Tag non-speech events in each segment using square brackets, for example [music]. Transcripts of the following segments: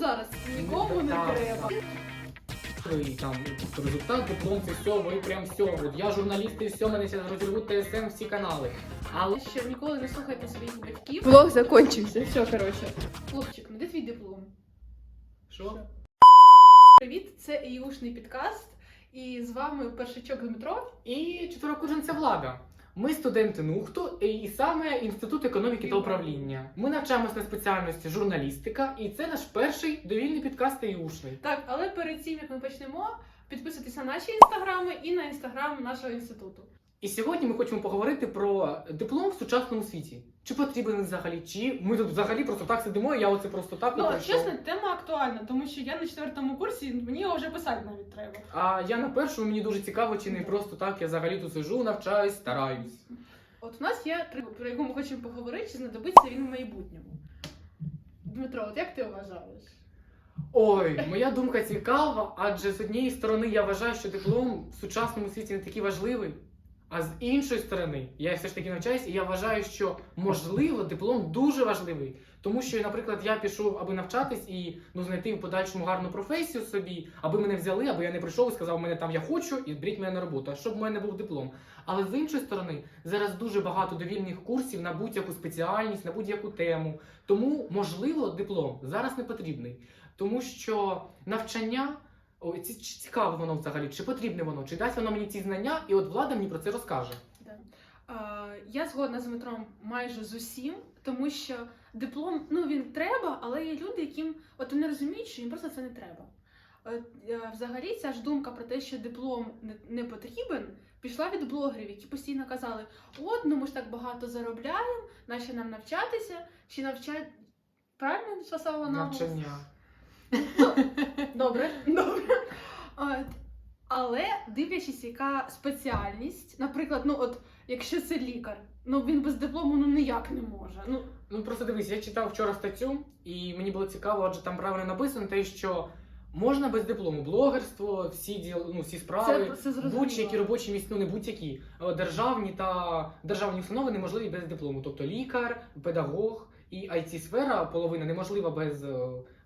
зараз нікому не Так, треба. І там результат, диплом, все, ви прям все. От я журналіст і все, мене зараз розірвуть ТСМ всі канали. Але Що ніколи не слухайте своїх батьків. Влог закончився. Все, коротше. Хлопчик, ну де твій диплом? що? Привіт, це іушний підкаст. І з вами першачок Дмитро. І четверокурсниця влада. Ми студенти НУХТу і саме Інститут економіки та управління. Ми навчаємось на спеціальності журналістика, і це наш перший довільний підкаст ЮШний. Так, але перед тим як ми почнемо, підписуйтесь на наші інстаграми і на інстаграм нашого інституту. І сьогодні ми хочемо поговорити про диплом в сучасному світі. Чи потрібен він взагалі? Чи ми тут взагалі просто так сидимо, і я оце просто так Ну, чесно, тема актуальна, тому що я на четвертому курсі, мені його вже писати навіть треба. А я на першому мені дуже цікаво, чи не просто так я взагалі тут сижу, навчаюсь, стараюсь. От у нас є три, про яку ми хочемо поговорити, чи знадобиться він в майбутньому. Дмитро, от як ти вважаєш? Ой, моя думка цікава, адже з однієї сторони я вважаю, що диплом в сучасному світі не такий важливий. А з іншої сторони, я все ж таки навчаюсь, і я вважаю, що можливо диплом дуже важливий. Тому що, наприклад, я пішов, аби навчатись і ну, знайти в подальшому гарну професію собі, аби мене взяли, аби я не прийшов і сказав, мене там я хочу, і беріть мене на роботу, а щоб в мене був диплом. Але з іншої сторони, зараз дуже багато довільних курсів на будь-яку спеціальність, на будь-яку тему. Тому, можливо, диплом зараз не потрібний. Тому що навчання. Ой, ці- чи цікаве воно взагалі, чи потрібне воно, чи дасть воно мені ці знання, і от влада мені про це розкаже. А, я згодна з Дмитром майже з усім, тому що диплом, ну він треба, але є люди, яким от вони розуміють, що їм просто це не треба. Е, взагалі, ця ж думка про те, що диплом не, потрібен, пішла від блогерів, які постійно казали: от, ну ми ж так багато заробляємо, нащо нам навчатися, чи навчать. Правильно наголос? Навчання. [laughs] Добре, добре. От. Але дивлячись, яка спеціальність, наприклад, ну от якщо це лікар, ну він без диплому ну ніяк не може. Ну Ну просто дивись, я читав вчора статтю, і мені було цікаво, адже там правильно написано те, що можна без диплому блогерство, всі діл, ну, всі справи, це, це будь-які робочі місця, ну не будь-які е, державні та державні установи неможливі без диплому. Тобто лікар, педагог і it сфера половина неможлива без, е,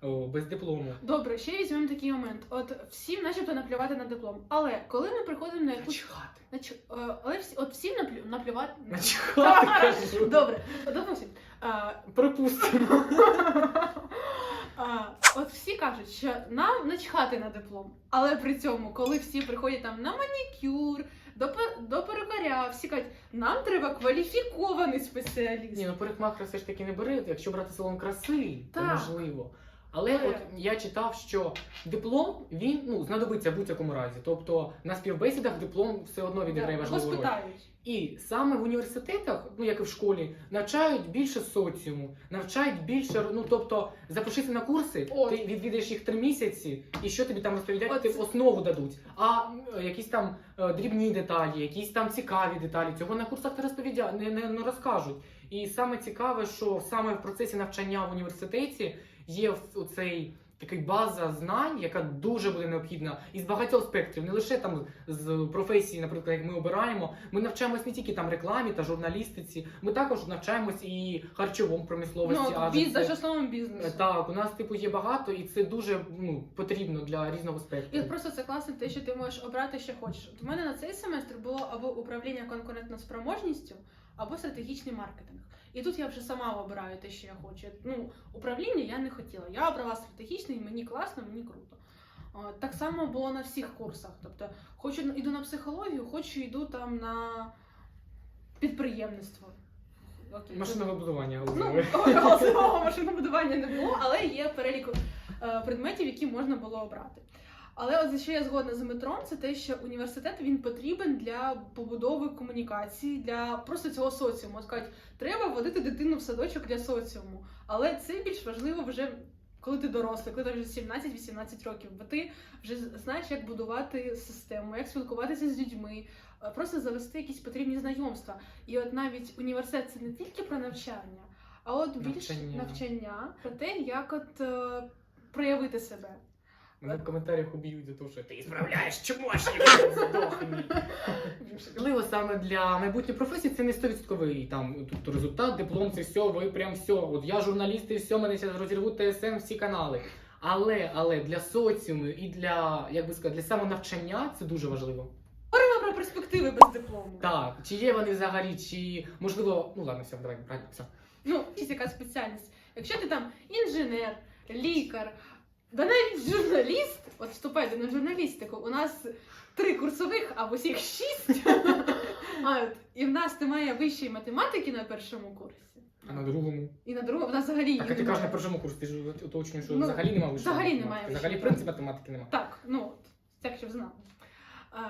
е, без диплому. Добре, ще візьмемо такий момент. От всім, начебто, наплювати на диплом. Але коли ми приходимо на якусь Начхати. на чу- е, але всі, от всім наплю, наплювати. Начхати [laughs] кажу. Добре, допустим. А, Припустимо. А, [laughs] от всі кажуть, що нам начхати на диплом, але при цьому, коли всі приходять там на манікюр, до, пе- перукаря, всі кажуть, нам треба кваліфікований спеціаліст. Ні, ну парикмахера все ж таки не бери, якщо брати салон краси, то Так. можливо. Але от я читав, що диплом він ну знадобиться в будь-якому разі. Тобто на співбесідах диплом все одно відіграє важливу роль. І саме в університетах, ну як і в школі, навчають більше соціуму, навчають більше. Ну тобто, запишися на курси, От. ти відвідаєш їх три місяці, і що тобі там розповідають, ти основу дадуть. А якісь там е, дрібні деталі, якісь там цікаві деталі, цього на курсах не розповідя... не, не, не розкажуть. І саме цікаве, що саме в процесі навчання в університеті є цей. Такий база знань, яка дуже буде необхідна із багатьох спектрів, не лише там з професії, наприклад, як ми обираємо. Ми навчаємось не тільки там рекламі та журналістиці, ми також навчаємось і харчовому промисловості. Ну, адже це- за основному бізнесу. Е, так, у нас типу є багато, і це дуже ну потрібно для різного І просто це класно, те, що ти можеш обрати, що хочеш. От у мене на цей семестр було або управління конкурентноспроможністю, або стратегічний маркетинг. І тут я вже сама обираю те, що я хочу. Ну, управління я не хотіла. Я обрала стратегічний, мені класно, мені круто. Так само було на всіх курсах. Тобто, хочу йду на психологію, хочу йду там на підприємництво. Окей, Машинне будування Ну, машинобудування не було, але є перелік е, предметів, які можна було обрати. Але от за що я згодна з Дмитром, це те, що університет він потрібен для побудови комунікації, для просто цього соціуму. От кажуть, треба водити дитину в садочок для соціуму. Але це більш важливо вже. Коли ти дорослий, коли ти вже 17-18 років, бо ти вже знаєш, як будувати систему, як спілкуватися з людьми, е, просто завести якісь потрібні знайомства. І от навіть університет це не тільки про навчання, а от більш Навчання. навчання, про те, як от е, проявити себе. Мене в коментарях уб'ють за те, що ти справляєш чмошник. [laughs] Можливо, саме для майбутньої професії це не 100% там тобто результат, диплом, це все, ви прям все. От я журналіст і все, мене зараз розірвуть ТСМ всі канали. Але, але для соціуму і для, як би сказати, для самонавчання це дуже важливо. Говоримо про перспективи без диплому. Так, чи є вони взагалі, чи можливо, ну ладно, все, давай, правильно, все. Ну, якась спеціальність. Якщо ти там інженер, лікар, да навіть журналіст, от вступайте на журналістику, у нас три курсових, а в усіх шість. [laughs] А, от, і в нас немає вищої математики на першому курсі. А на другому. І на другому в нас взагалі Так, а ти кажеш на першому курсі, ти ж уточнюєш, що Ну, взагалі немає вищої взагалі математики. немає Взагалі вищої принцип математики немає. Так, ну от, так щоб знали. А,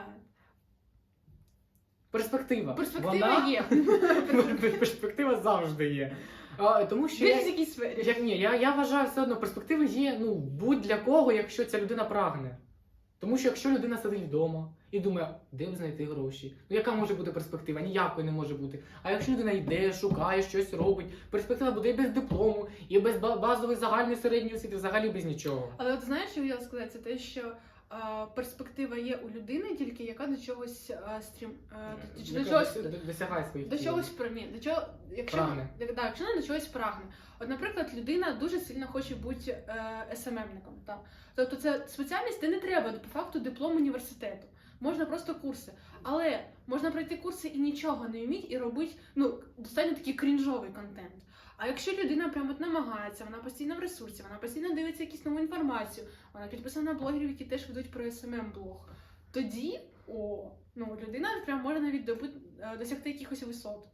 Перспектива. перспектива Вона- є. [laughs] Перспектива завжди є. А, тому що В я, якійсь сфері. як, ні, я, я вважаю все одно, перспективи є ну, будь-для кого, якщо ця людина прагне. Тому що якщо людина сидить вдома і думає, де б знайти гроші, ну яка може бути перспектива? Ніякої не може бути. А якщо людина йде, шукає, щось робить, перспектива буде і без диплому, і без ба- базової загальної середньої освіти, взагалі без нічого. Але от знаєш, що я хотіла сказати, це те, що перспектива є у людини, тільки яка до чогось е, стрім е, до, чогось дос- до- досягає своїх до чогось прагне. До чого, якщо Прагне. да, якщо вона до чогось прагне. От, наприклад, людина дуже сильно хоче бути е, СММником. Та. Тобто це спеціальність, де не треба по факту диплом університету. Можна просто курси. Але можна пройти курси і нічого не вміти, і робити ну, достатньо такий крінжовий контент. А якщо людина прямо от намагається, вона постійно в ресурсі, вона постійно дивиться якусь нову інформацію, вона підписана на блогерів, які теж ведуть про СММ блог, тоді о, ну людина прям може навіть добути, е, досягти якихось висот.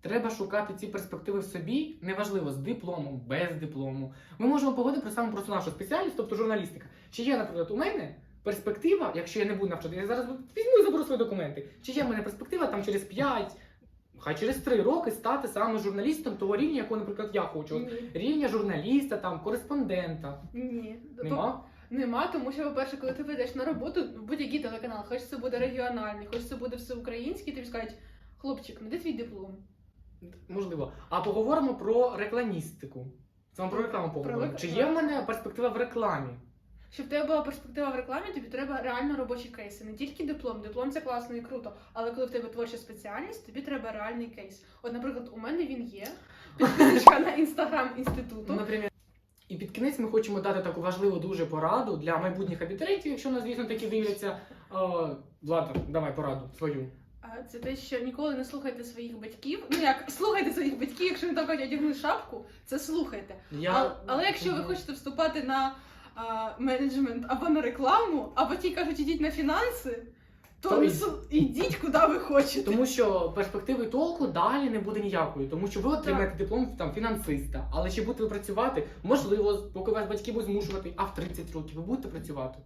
Треба шукати ці перспективи в собі, неважливо, з дипломом, без диплому. Ми можемо поговорити про саме про нашу спеціальність, тобто журналістика. Чи є, наприклад, у мене перспектива, якщо я не буду навчати, я зараз візьму і заберу свої документи. Чи є в мене перспектива там через 5, хай через 3 роки стати саме журналістом того рівня, якого, наприклад, я хочу. Ні. Рівня журналіста, там, кореспондента. Ні. Нема? Нема, тому що, по-перше, коли ти прийдеш на роботу, будь-який телеканал, хоч це буде регіональний, хоч це буде всеукраїнський, тобі скажуть, хлопчик, ну де твій диплом? Можливо. А поговоримо про рекламістику. Це ми про рекламу поговоримо. рек- Чи є в мене перспектива в рекламі? Щоб в тебе була перспектива в рекламі, тобі треба реально робочі кейси. Не тільки диплом. Диплом це класно і круто. Але коли в тебе творча спеціальність, тобі треба реальний кейс. От, наприклад, у мене він є. Підписочка на інстаграм інституту. Наприклад, і під кінець ми хочемо дати таку важливу дуже пораду для майбутніх абітурієнтів, якщо нас, звісно, такі дивляться. Влада, давай пораду свою. Це те, що ніколи не слухайте своїх батьків. Ну як слухайте своїх батьків, якщо вони там кажуть, одягни шапку, це слухайте. Я... А, але якщо ви хочете вступати на а, менеджмент або на рекламу, а батьки кажуть, ідіть на фінанси, то, То не ідіть куди ви хочете. Тому що перспективи толку далі не буде ніякої, тому що ви отримаєте диплом там фінансиста. Але чи будете ви працювати? Можливо, поки вас батьки будуть змушувати, а в 30 років ви будете працювати.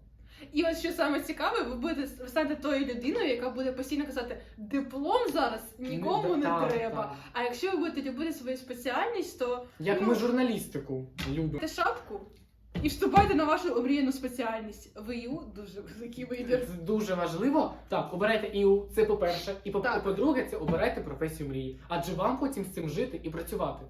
І от що саме цікаве, ви будете станете тою людиною, яка буде постійно казати, диплом зараз нікому не Так, треба. так. А якщо ви будете любити свою спеціальність, то Як Ну. ми журналістику любимо. Те шапку і вступайте на вашу омріяну спеціальність. ВІУ дуже великий вибір. Це дуже важливо. Так, обирайте ІУ, це по-перше. І по- Так. по-друге, це обирайте професію мрії. Адже вам потім з цим жити і працювати.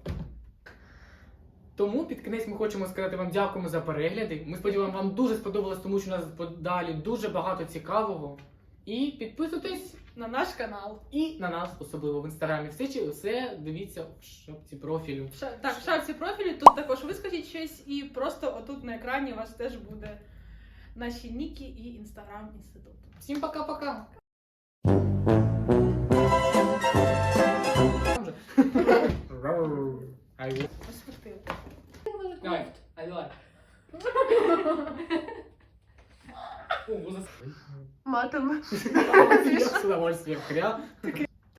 Тому під кінець ми хочемо сказати вам дякуємо за перегляди. Ми сподіваємося, вам дуже сподобалось, тому що у нас подалі дуже багато цікавого. І підписуйтесь На наш канал. і на нас, особливо в інстаграмі. Все, чи- все дивіться в шапці профілю. В ша- Так, в шапці профілю тут також вискажіть щось, і просто отут на екрані у вас теж буде наші ніки і інстаграм інституту. Всім пока-пока! Ай, Перспективи. Давай, ай, давай. О. [laughs] [laughs] Я с удовольствием хря.